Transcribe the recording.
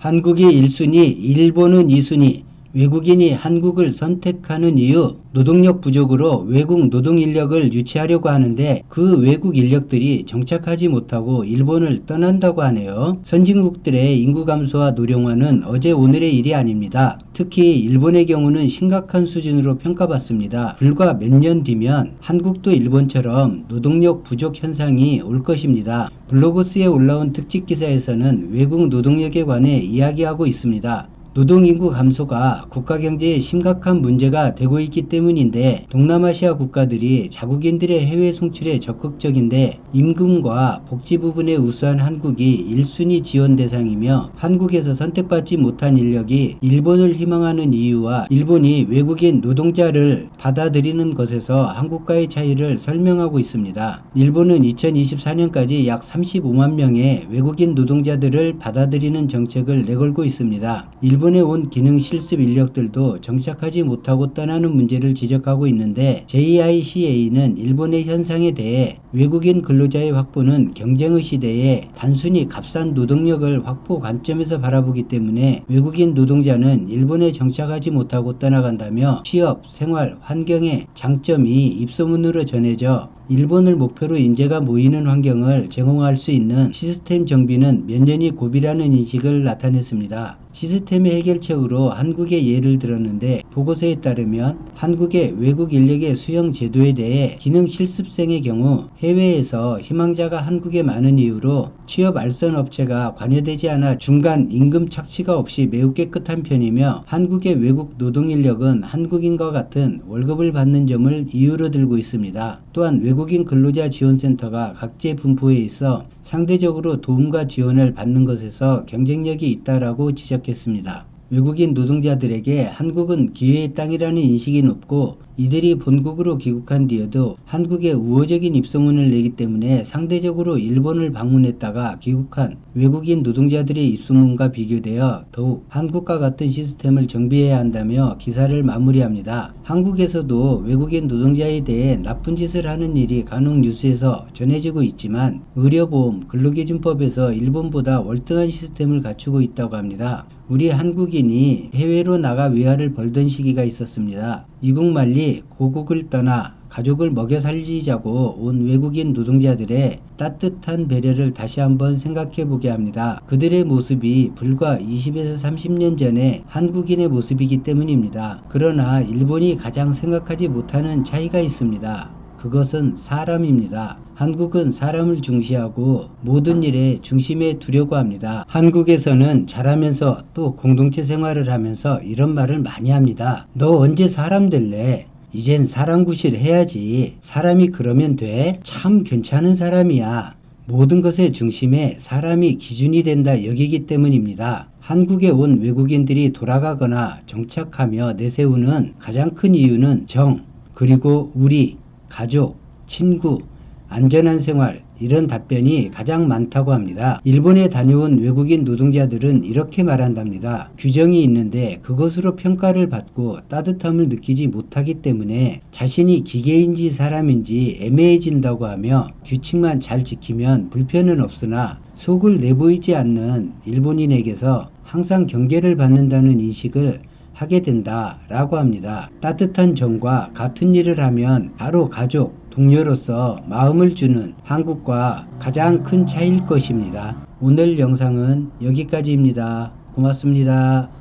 한국이 1순위, 일본은 2순위, 외국인이 한국을 선택하는 이유, 노동력 부족으로 외국 노동 인력을 유치하려고 하는데 그 외국 인력들이 정착하지 못하고 일본을 떠난다고 하네요. 선진국들의 인구 감소와 노령화는 어제 오늘의 일이 아닙니다. 특히 일본의 경우는 심각한 수준으로 평가받습니다. 불과 몇 년 뒤면 한국도 일본처럼 노동력 부족 현상이 올 것입니다. 블로그스에 올라온 특집 기사에서는 외국 노동력에 관해 이야기하고 있습니다. 노동인구 감소가 국가 경제에 심각한 문제가 되고 있기 때문인데 동남아시아 국가들이 자국인들의 해외 송출에 적극적인데 임금과 복지 부분에 우수한 한국이 1순위 지원 대상이며 한국에서 선택받지 못한 인력이 일본을 희망하는 이유와 일본이 외국인 노동자를 받아들이는 것에서 한국과의 차이를 설명하고 있습니다. 일본은 2024년까지 약 35만 명의 외국인 노동자들을 받아들이는 정책을 내걸고 있습니다. 일본 에 온 기능 실습 인력들도 정착하지 못하고 떠나는 문제를 지적하고 있는데 JICA는 일본의 현상에 대해 외국인 근로자의 확보는 경쟁의 시대에 단순히 값싼 노동력을 확보 관점에서 바라보기 때문에 외국인 노동자는 일본에 정착하지 못하고 떠나간다며 취업, 생활, 환경의 장점이 입소문으로 전해져 일본을 목표로 인재가 모이는 환경을 제공할 수 있는 시스템 정비는 몇 년이 고비라는 인식을 나타냈습니다. 시스템의 해결책으로 한국의 예를 들었는데 보고서에 따르면 한국의 외국 인력의 수용 제도에 대해 기능 실습생의 경우 해외에서 희망자가 한국에 많은 이유로 취업 알선 업체가 관여되지 않아 중간 임금 착취가 없이 매우 깨끗한 편이며 한국의 외국 노동 인력은 한국인과 같은 월급을 받는 점을 이유로 들고 있습니다. 또한 외국인 근로자 지원센터가 각지 분포에 있어 상대적으로 도움과 지원을 받는 것에서 경쟁력이 있다라고 지적 했습니다. 외국인 노동자들에게 한국은 기회의 땅이라는 인식이 높고 이들이 본국으로 귀국한 뒤에도 한국에 우호적인 입소문을 내기 때문에 상대적으로 일본을 방문했다가 귀국한 외국인 노동자들의 입소문과 비교되어 더욱 한국과 같은 시스템을 정비해야 한다며 기사를 마무리합니다. 한국에서도 외국인 노동자에 대해 나쁜 짓을 하는 일이 간혹 뉴스에서 전해지고 있지만 의료보험 근로기준법에서 일본보다 월등한 시스템을 갖추고 있다고 합니다. 우리 한국인이 해외로 나가 외화를 벌던 시기가 있었습니다. 이국 말리 고국을 떠나 가족을 먹여 살리자고 온 외국인 노동자들의 따뜻한 배려를 다시 한번 생각해 보게 합니다. 그들의 모습이 불과 20에서 30년 전에 한국인의 모습이기 때문입니다. 그러나 일본이 가장 생각하지 못하는 차이가 있습니다. 그것은 사람입니다. 한국은 사람을 중시하고 모든 일에 중심에 두려고 합니다. 한국에서는 잘하면서 또 공동체 생활을 하면서 이런 말을 많이 합니다. 너 언제 사람 될래? 이젠 사람 구실 해야지. 사람이 그러면 돼? 참 괜찮은 사람이야. 모든 것의 중심에 사람이 기준이 된다 여기기 때문입니다. 한국에 온 외국인들이 돌아가거나 정착하며 내세우는 가장 큰 이유는 정, 그리고 우리, 가족, 친구, 안전한 생활, 이런 답변이 가장 많다고 합니다. 일본에 다녀온 외국인 노동자들은 이렇게 말한답니다. 규정이 있는데 그것으로 평가를 받고 따뜻함을 느끼지 못하기 때문에 자신이 기계인지 사람인지 애매해진다고 하며 규칙만 잘 지키면 불편은 없으나 속을 내보이지 않는 일본인에게서 항상 경계를 받는다는 인식을 하게 된다라고 합니다. 따뜻한 정과 같은 일을 하면 바로 가족, 동료로서 마음을 주는 한국과 가장 큰 차이일 것입니다. 오늘 영상은 여기까지입니다. 고맙습니다.